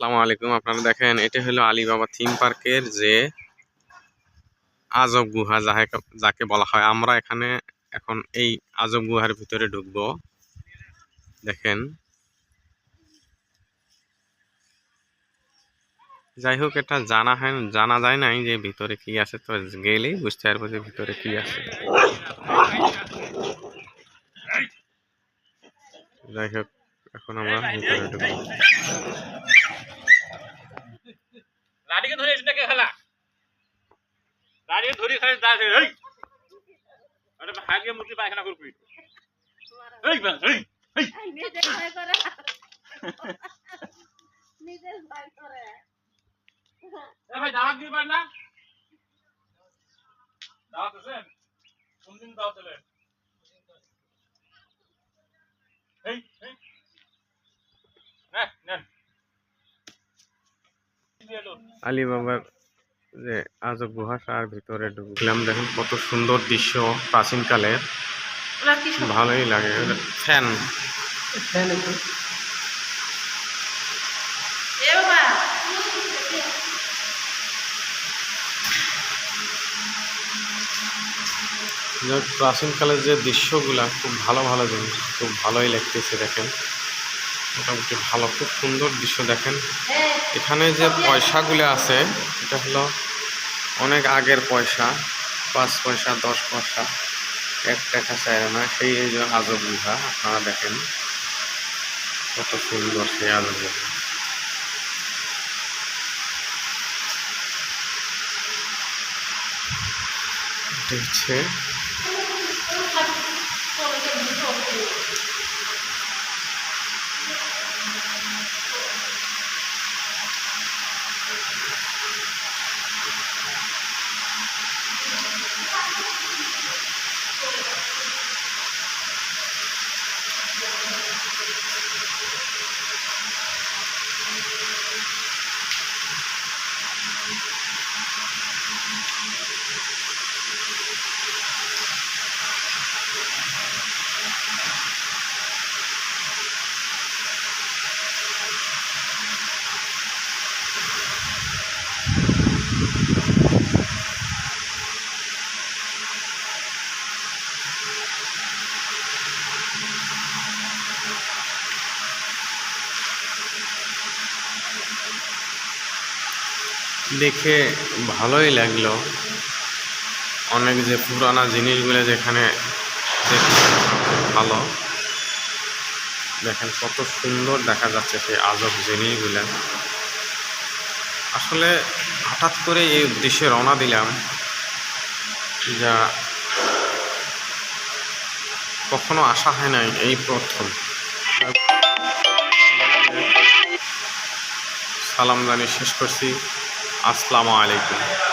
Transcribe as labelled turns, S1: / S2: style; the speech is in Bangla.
S1: আসসালামু আলাইকুম, আপনারা দেখেন, এটা হলো আলিবাবা থিম পার্কের যে আজব গুহা যাহে যাকে বলা হয়। আমরা এখানে এখন এই আজব গুহার ভিতরে ঢুকবো। দেখেন। যাই হোক, এটা জানা হয়, জানা যায় নাই যে ভিতরে কি আছে, তো গেলেই বুঝতে পারব যে ভিতরে কি আছে। যাই হোক এখন আমরা ভিতরে ঢুকবো
S2: লাঠিকে ধরে এটাকে খেলা। লাঠিকে ধরে খালি দাঁড় এই। আরে হাগে মুটি পায়খানা করবি। এই বাস এই এই।
S3: নিজের ভয় করে। নিজের ভয় করে।
S2: এ ভাই দাওয়াত দিবেন না? দাওয়াত দেন কোন দিন দাওয়াত দিলেন এই এই।
S1: আলিবাবার যে আজব গুহা তার ভিতরে ঢুকলাম। দেখেন কত সুন্দর দৃশ্য প্রাচীনকালের ভালোই লাগে। ফ্যান।
S3: এ
S1: প্রাচীনকালের যে দৃশ্যগুলা খুব ভালো ভালো জিনিস। খুব ভালোই লাগতেছে দেখেন। মোটামুটি ভালো, খুব সুন্দর দৃশ্য দেখেন। এখানে যে পয়সাগুলো আছে, এটা হলো অনেক আগের পয়সা, পাঁচ পয়সা, দশ পয়সা, এক টাকা চায় না, সেই এই যে আজব গুহা, আপনারা দেখেন। কত সুন্দর সেই আজব গুহা। হচ্ছে দেখে ভালোই লাগল। অনেক যে পুরানা জিনিসগুলো যেখানে ভালো। দেখেন কত সুন্দর দেখা যাচ্ছে সেই আজব জিনিসগুলো। আসলে হঠাৎ করে এই উদ্দেশ্যে রওনা দিলাম যা কখনো আসা হয় নাই এই প্রথম। সালাম জানিয়ে শেষ করছি। আসসালামু আলাইকুম।